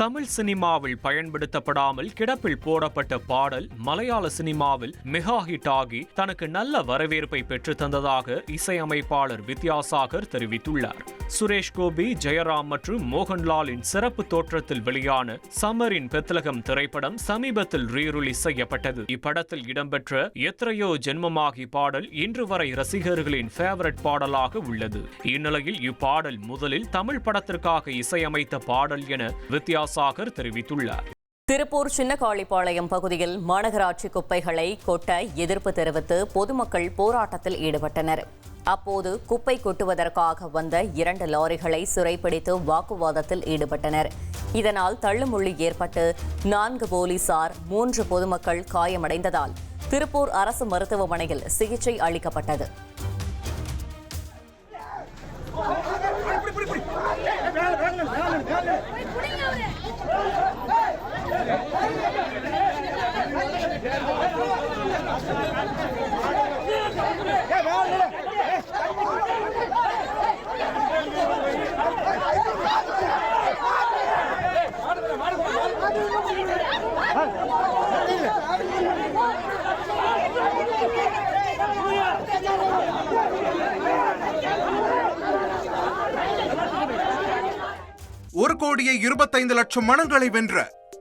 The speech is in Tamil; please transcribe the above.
தமிழ் சினிமாவில் பயன்படுத்தப்படாமல் கிடப்பில் போடப்பட்ட பாடல் மலையாள சினிமாவில் மெகா ஹிட் ஆகி தனக்கு நல்ல வரவேற்பை பெற்று தந்ததாக இசையமைப்பாளர் வித்யாசாகர் தெரிவித்துள்ளார். சுரேஷ் கோபி ஜெயராம் மற்றும் மோகன்லாலின் சிறப்பு தோற்றத்தில் வெளியான சமரின் பெத்லகம் திரைப்படம் சமீபத்தில் ரீரிலீஸ் செய்யப்பட்டது. இப்படத்தில் இடம்பெற்ற எத்தனையோ ஜென்மமாகி பாடல் இன்று வரை ரசிகர்களின் ஃபேவரட் பாடலாக உள்ளது. இந்நிலையில் இப்பாடல் முதலில் தமிழ் படத்திற்காக இசையமைத்த பாடல் என வித்யா வித்யாசாகர் தெரிவித்துள்ளார். திருப்பூர் சின்னகாளிப்பாளையம் பகுதியில் மாநகராட்சி குப்பைகளை கொட்ட எதிர்ப்பு தெரிவித்து பொதுமக்கள் போராட்டத்தில் ஈடுபட்டனர். அப்போது குப்பை கொட்டுவதற்காக வந்த இரண்டு லாரிகளை சிறைப்பிடித்து வாக்குவாதத்தில் ஈடுபட்டனர். இதனால் தள்ளுமுள்ளி ஏற்பட்டு நான்கு போலீசார் மூன்று பொதுமக்கள் காயமடைந்ததால் திருப்பூர் அரசு மருத்துவமனையில் சிகிச்சை அளிக்கப்பட்டது. ஒரு கோடியே இருபத்தைந்து லட்சம் மனங்களை வென்ற